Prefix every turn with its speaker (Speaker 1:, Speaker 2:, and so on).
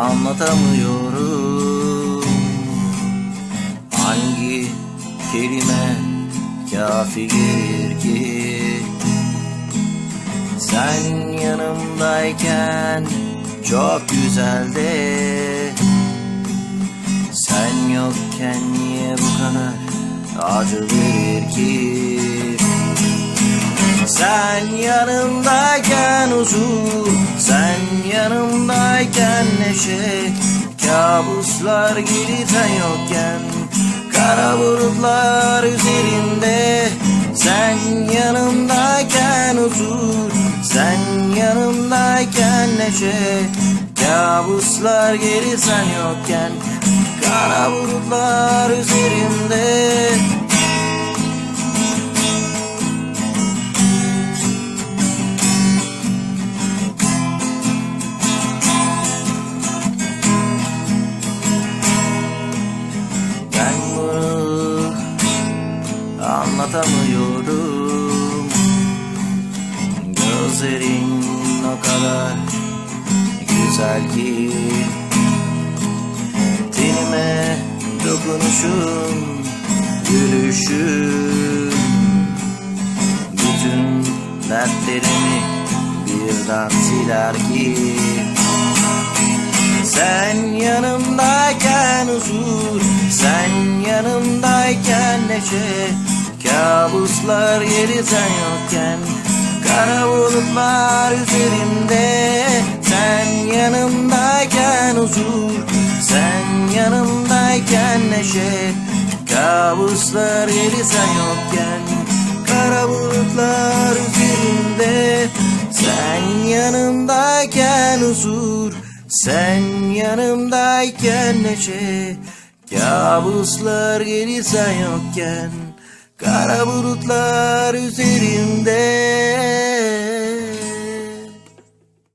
Speaker 1: anlatamıyorum. Hangi kelime kafi gelir ki? Sen yanımdayken çok güzeldi Sen yokken niye bu kadar acı verir ki? Sen yanımdayken huzur Sen neşe Kabuslar gelir sen yokken Kara bulutlar üzerinde Sen yanımdayken huzur Sen yanımdayken neşe Kabuslar gelir sen yokken Kara bulutlar üzerimde anlatamıyorum. Gözlerin o kadar güzel ki Tenime dokunuşun, gülüşün Bütün dertlerimi birden siler ki neşe Kabuslar yeri sen yokken Kara bulutlar üzerimde Sen yanımdayken huzur Sen yanımdayken neşe Kabuslar yeri sen yokken Kara bulutlar üzerimde Sen yanımdayken huzur Sen yanımdayken neşe Kabuslar geri sen yokken Kara bulutlar üzerimde